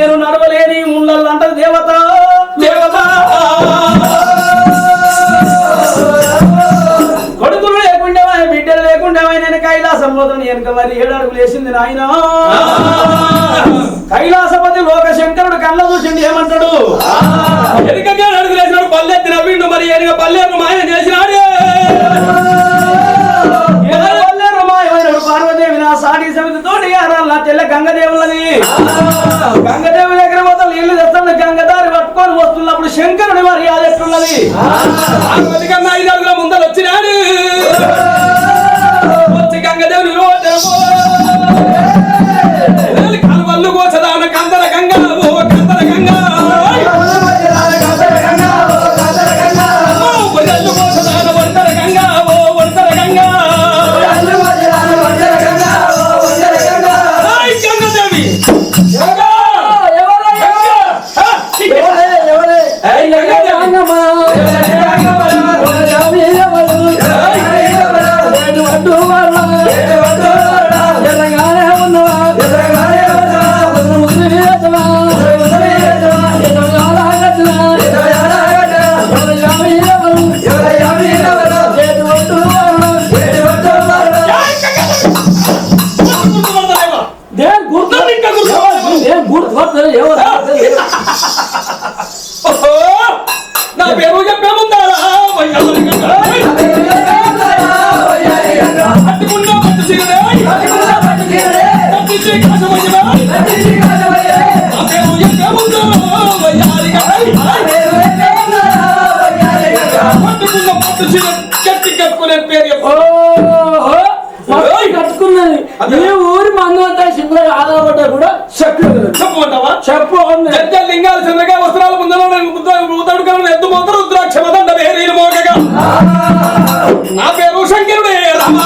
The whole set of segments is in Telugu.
నేను నడవలేని ముళ్ళంట దేవత. దేవత. కొడుకులు లేకుండా బిడ్డలు లేకుండా నేను కైలాసం పోతాను వెనక మరి ఏడు అడుగులు వేసింది నాయన. కైలాసపతి లోక శంకరుడు కళ్ళ చూసిండి ఏమంటాడు? ఎనకగా అడుగులేసినాడు పల్లెత్తి నవ్విండు మరి ఎనక పల్లెకు మాయ చేసినాడు. చెల్లె గంగదేవులని గంగదేవి దగ్గర మొత్తం నీళ్ళు తెస్తాను గంగదారి పట్టుకొని వస్తున్నప్పుడు శంకరుడి వారి ఎట్లున్నది పార్వతి కన్నా ఐదు ముందర వచ్చినాడు ఏ ఊరి మందు అంతా సింపుల్గా ఆధారపడ్డా కూడా చెప్పు చెప్పమంటావా చెప్పు పెద్ద లింగాలు చిన్నగా వస్త్రాలు ముందర ఉతడుకలను ఎద్దు మోతరు రుద్రాక్ష మదండ వేరీలు మోగగా నా పేరు శంకరుడే రామా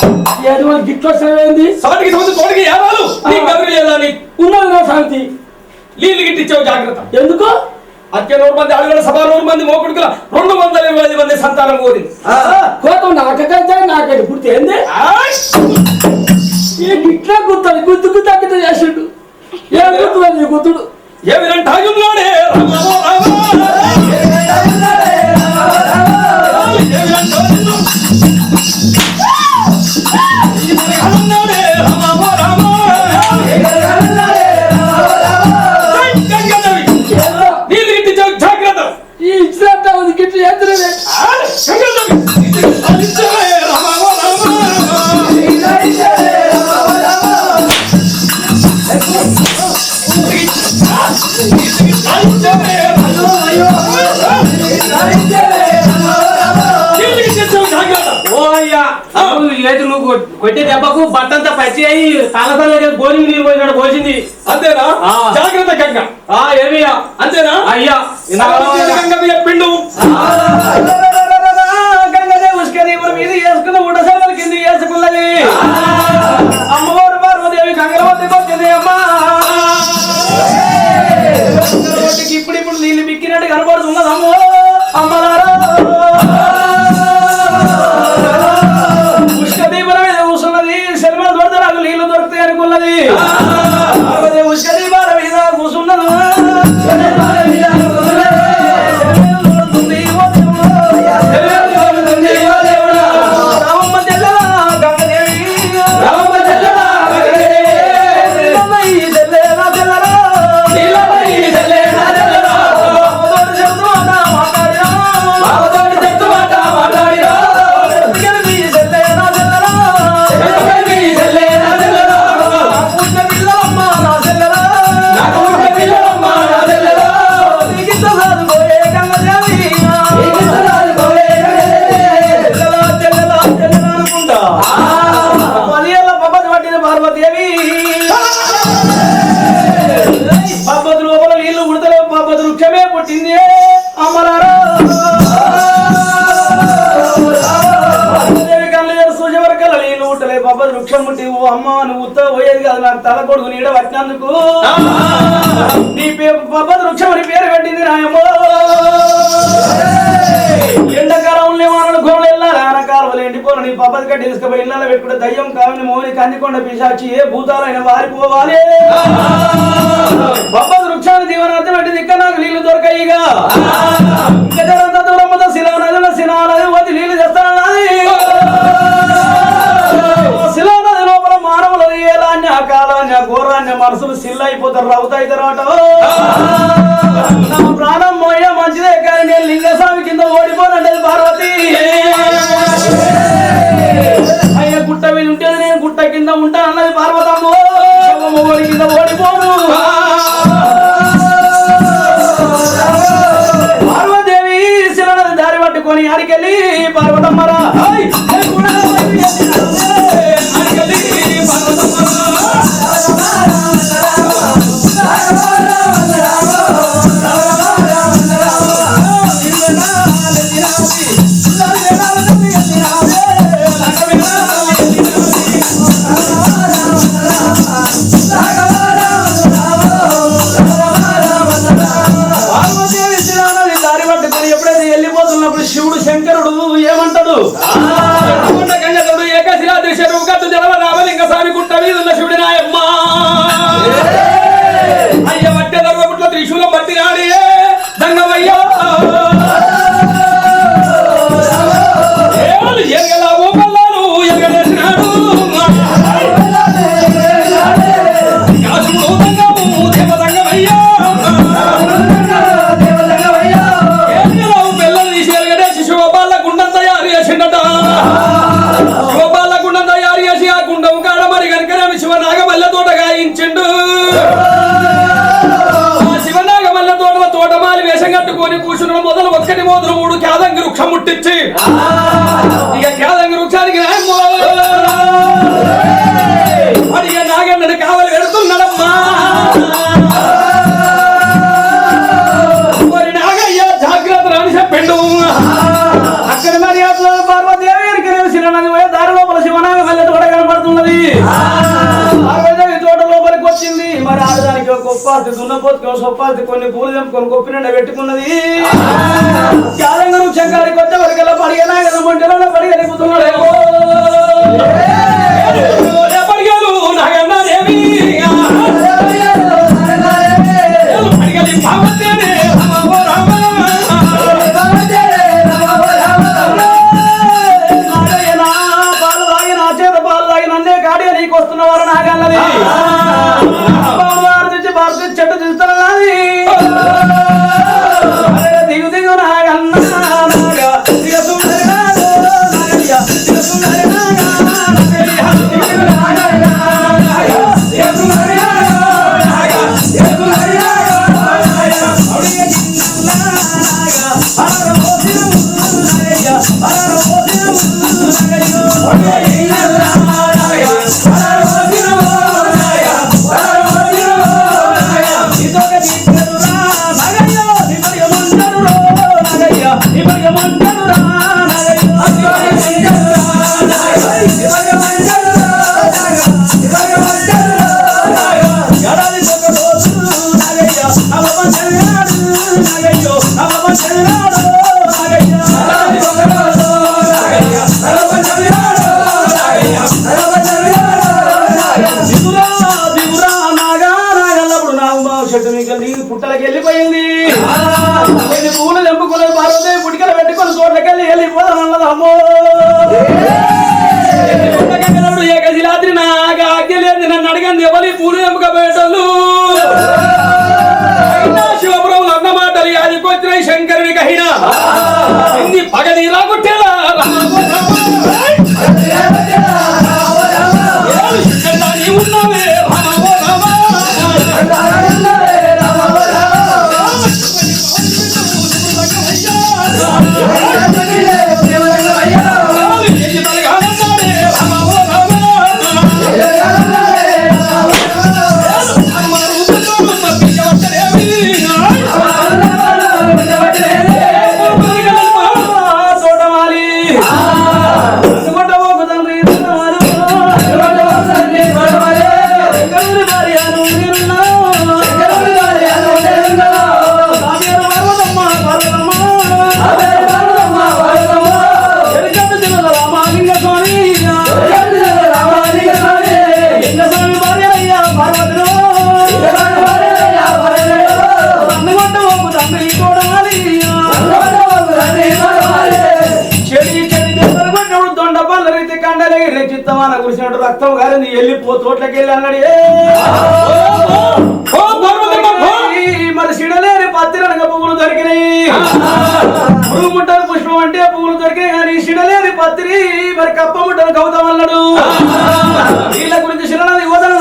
శంకరుడట ఎటువంటి గిట్లు వస్తావేంది సాటికి సంవత్సరం తోటికి ఏరాలు నీ కదురు లేదా నీ ఉన్నది నా శాంతి నీళ్ళు గిట్టించావు జాగ్రత్త ఎందుకు అత్య నూరు మంది అడుగుల సభ నూరు మంది మోకుడుకుల రెండు వందల ఇరవై ఐదు మంది సంతానం కోరింది కోతం నాకైతే నాకైతే గుర్తు ఏంది గిట్లా గుర్తాడు గుర్తుకు తగ్గట్టు చేసిండు ఏం గుర్తు నీ గుర్తుడు ఏమిరంటే ఆయుంలోనే రామ కొట్టే దెబ్బకు బట్టంతా పచ్చి అయి తలతల బోరింగ్ నీళ్ళు పోయినాడు పోసింది. అంతేనా? ఆ. జాగ్రత్త గంగ. ఆ ఏమియా అంతేనా? అయ్యా. గంగ తల నీడ పట్టినందుకు. నీ పబ్బతి వృక్షం అని పేరు పెట్టింది నాయమ్మో ఎండాకాలంలో ఏమన్నా గోళ్ళు వెళ్ళాలి ఆనకాలంలో ఎండిపోను. నీ పబ్బతి కట్టి తీసుకుపోయి ఇళ్ళ పెట్టుకుంటే దయ్యం కావని మోని కందికొండ పిశాచి ఏ భూతాలైన వారిపోవాలి పబ్బతి వృక్షాన్ని దీవనార్థం పెట్టి దిక్క నాకు నీళ్ళు దొరకాయిగా ఇంకా Raúl. ಮೂಡು ಕ್ಯಾದಂಗಿರು ಕ್ಷಮುಟ್ಟಿಚ್ಚಿ ಈಗ ಕ್ಯಾದಂಗಿ గొప్పాతి దున్నపోతుకో సొప్పాతి కొన్ని పూలు చంపుకొని గొప్ప నిండా పెట్టుకున్నది. చాలంగా నువ్వు వచ్చే వరకెలా పడిగేలా పడిగలిపోతున్నాడు. అమ్మో ఉండగలడు ఏకశిలాద్రి నాకు ఆజ్ఞ లేదు నన్ను అడగండి ఎవరి పూలు ఎముక బయటలు శివపురంలో అన్నమాటలు యాదికొచ్చిన శంకరుని కహిన. పగది ఇలా కొట్టేలా అన్నాడు మరి సిడలేని రంగ పువ్వులు దొరికినాయి. పురుగు ముట్టలు పుష్పం అంటే పువ్వులు దొరికినాయి కానీ సిడలేని పత్రి మరి కప్ప ముట్టలు కవుతాం అన్నాడు. వీళ్ళ గురించి శిరణది యువతలు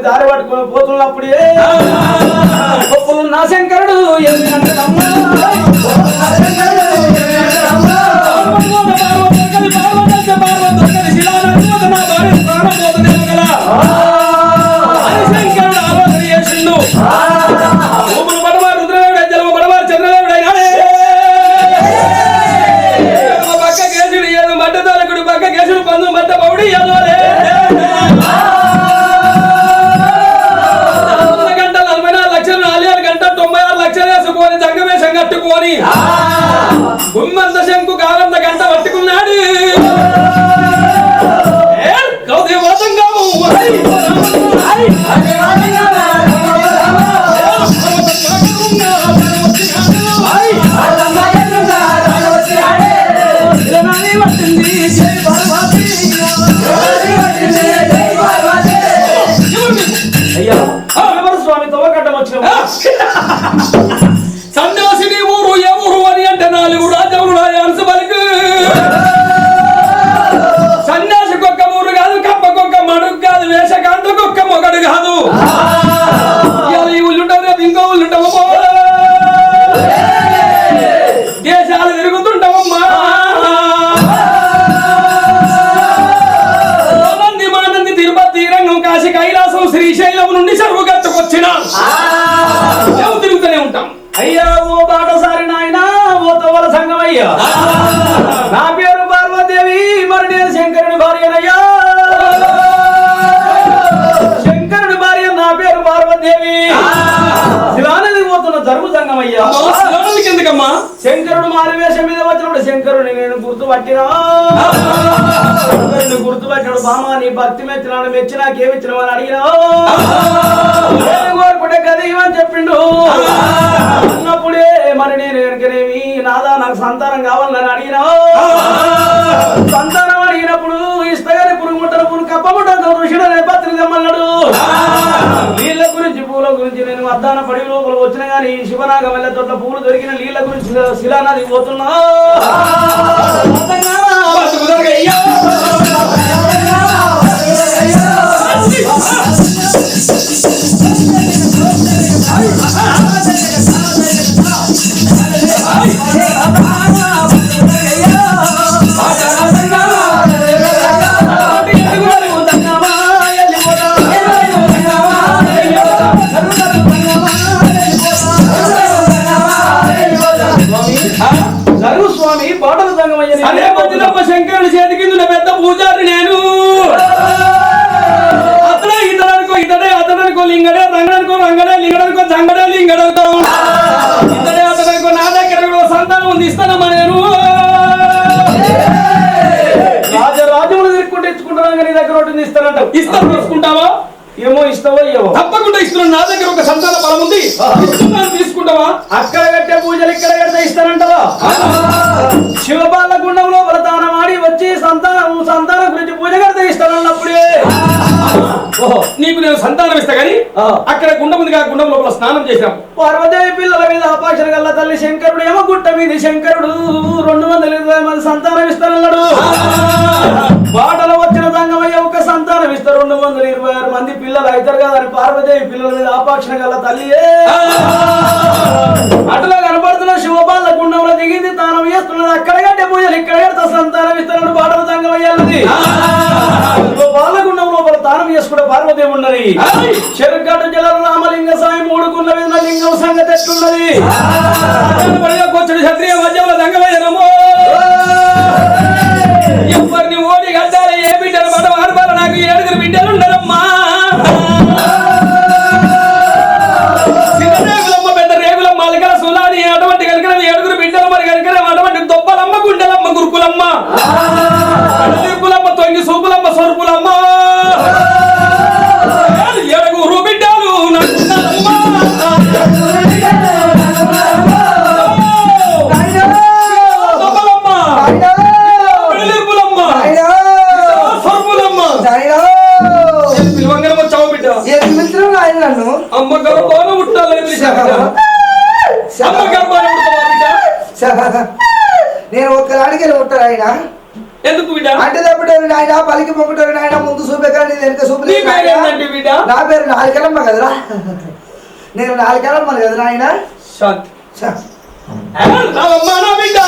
దారి పట్టుకుని పోతున్నప్పుడే నా శంకరుడు ఎందుకంటే శంకరుడు మారువేషం మీద వచ్చినప్పుడు శంకరుని నేను గుర్తుపట్టినా? నిన్ను గుర్తుపట్టాడు బామా నీ భక్తి మెచ్చినాడు మెచ్చి నాకేమిచ్చినావు అని అడిగినా? కోరుకుంటే కదా ఇవని చెప్పిండు. అన్నప్పుడే మరి నేను వెనకనేమి? నాదా నాకు సంతానం కావాలని అడిగినా? సంతానం అడిగినప్పుడు ఇష్టగానే పురుగుముట్టను పురుగు కప్పముట్టను ఋషుడు పత్రిక తెమ్మన్నాడు నీళ్ళ గురించి పూల గురించి నేను అద్దాన పడి లోపల వచ్చిన గాని శివనాగ వల్ల తోట పూలు దొరికిన నీళ్ళ గురించి శిలా- శిలానది పోతున్నా ఇచ్చుకుంటున్నా నీ దగ్గర ఒకటి ఇస్తానంట ఇస్తాను. తీసుకుంటావా? ఏమో ఇస్తావో ఇయ్యవో తప్పకుండా ఇస్తున్నాను నా దగ్గర ఒక సంతాన బలం ఉంది. ఇస్తున్నాను తీసుకుంటావా? అక్కడ కట్టే పూజలు ఇక్కడ కడితే ఇస్తానంటవా? శివబాల గుండం లోపల దానం ఆడి వచ్చి సంతానం సంతానం గురించి పూజ కడితే ఇస్తానన్నప్పుడే. నీకు నేను సంతానం ఇస్తా గాని. అక్కడ గుండం ఉంది ఆ గుండం లోపల స్నానం చేశాం. పార్వదేవి పిల్లల మీద అపాక్షణ గల్ల తల్లి శంకరుడు ఏమో గుట్ట మీద శంకరుడు రెండు వందల ఇరవై మంది సంతానం ఇస్తానన్నాడు. గల్ల తల్లియే అట్లా కనపడుతున్న శివబాల గుండంలో దిగింది తానం చేస్తున్నది అక్కడ గడ్డ పూజలు ఇక్కడ కడితే సంతానం ఇస్తున్నాడు బాటల సంగమయ్యాలది శివబాల గుండం లోపల తానం చేసుకుంటే పార్వదేవి ఉన్నది. చెరుగడ్డ జల రామలింగ సాయి మూడుకున్న విధంగా లింగం సంగతి ఎట్లున్నది బడిగా కూర్చుని క్షత్రియ మధ్యంలో దంగమయ్యనమో ఎవరిని ఓడి కట్టాలి ఏ బిడ్డలు పడ ఆడపాల నాకు ఏడుగురు బిడ్డలు గర్భాన పుట్టాలని పిలిచాను బిడ్డ. అమ్మ గర్భాన నేను ఒక్కదానికి ఉంటాను ఆయన. ఎందుకు బిడ్డ? అంటే తప్పటోరు ఆయన పలికి మొక్కటోరు ఆయన ముందు చూపెక్కడి వెనుక నీ ఏంటంటే బిడ్డ? నా పేరు నాలుగెలమ్మ కదరా. నేను నాలుగెలమ్మ కదరా ఆయన శాంతి నా బిడ్డ.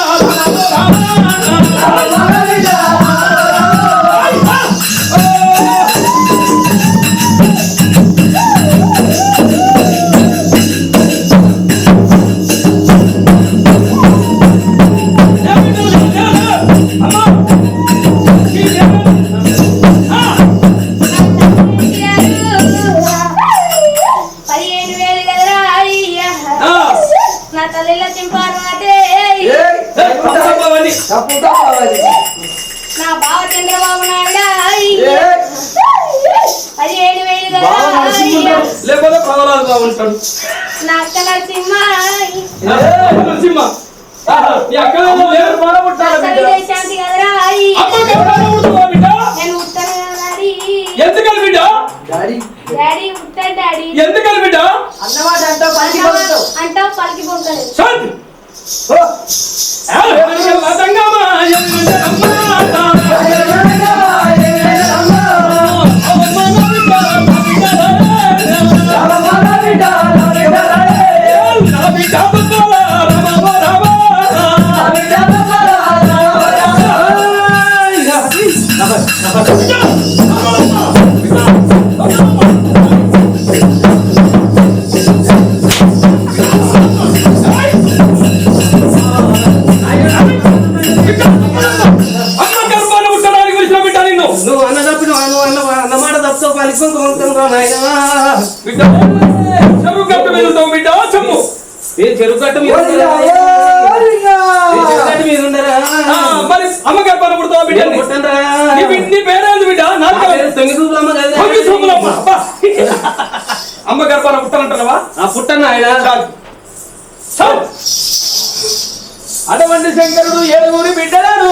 డాడీ ఉత్తర డాడీ ఎందుకని బిడ్డ అన్నమాట అంతా పలికి మొక్కటం. అంటావు పలికి తంగమ్మ, బిడ్డ చెరువు గట్టు మీద ఉంటావు బిడ్డ. చెమ్ము గట్ట మీద మీద మరి అమ్మ గర్భాన పుడతావా బిడ్డ? నేను. నీ పేరేంది బిడ్డ తొంగి చూపులమ్మ. అమ్మ గర్భాన పుట్టన్న ఆయన. చాలు. చాలు. అటువంటి శంకరుడు ఏడుగురి బిడ్డలను